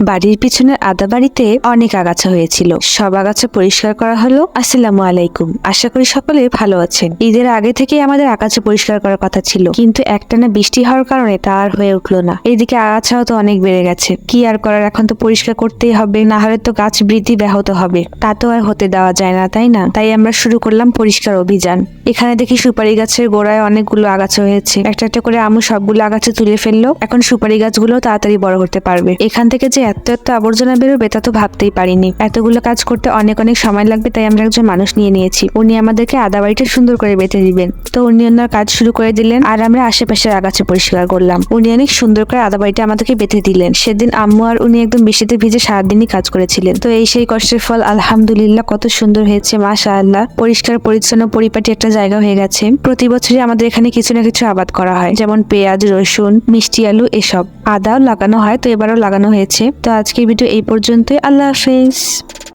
বাড়ির পিছনের আদা বাড়িতে অনেক আগাছা হয়েছিল। সব আগাছা পরিষ্কার করা হলো। আসসালামু আলাইকুম। আশা করি সকলে ভালো আছেন। ঈদের আগে থেকেই আমাদের আগাছা পরিষ্কার করার কথা ছিল। কিন্তু একটানা বৃষ্টি হওয়ার কারণে তা আর হয়ে উঠল না। এদিকে আগাছাও তো অনেক বেড়ে গেছে। কি আর করার, এখন তো পরিষ্কার করতেই হবে। না হলে তো গাছ বৃদ্ধি ব্যাহত হবে। তা তো আর হতে দেওয়া যায় না, তাই না? তাই আমরা শুরু করলাম পরিষ্কার অভিযান। এখানে দেখি সুপারি গাছের গোড়ায় অনেকগুলো আগাছা হয়েছে। একটা একটা করে আমু সবগুলো আগাছা তুলে ফেলল। এখন সুপারি গাছগুলো তাড়াতাড়ি বড় হতে পারবে। এখান থেকে যে এত এত আবর্জনা বেরোবে তা তো ভাবতেই পারিনি। এতগুলো কাজ করতে অনেক অনেক সময় লাগবে, তাই আমরা একজন মানুষ নিয়ে নিয়েছি। উনি আমাদেরকে আদা বাড়িটা সুন্দর করে বেঁধে দিবেন। তো উনি ওনার কাজ শুরু করে দিলেন আর আমরা আশেপাশের আগাছা পরিষ্কার করলাম। উনি অনেক সুন্দর করে আদা বাড়িটা আমাদেরকে বেঁধে দিলেন। সেদিন আম্মু আর উনি একদম বৃষ্টিতে ভিজে সারাদিনই কাজ করেছিলেন। তো এই সেই কষ্টের ফল, আলহামদুলিল্লাহ, কত সুন্দর হয়েছে মাশা আল্লাহ পরিষ্কার, পরিচ্ছন্ন, পরিপাটি একটা জায়গা হয়ে গেছে। প্রতি বছরই আমাদের এখানে কিছু না কিছু আবাদ করা হয়, যেমন পেঁয়াজ, রসুন, মিষ্টি আলু, এসব। আদাও লাগানো হয় তো এবারও লাগানো হয়েছে। তো আজকের ভিডিও এই পর্যন্তই। আল্লাহ হাফেজ।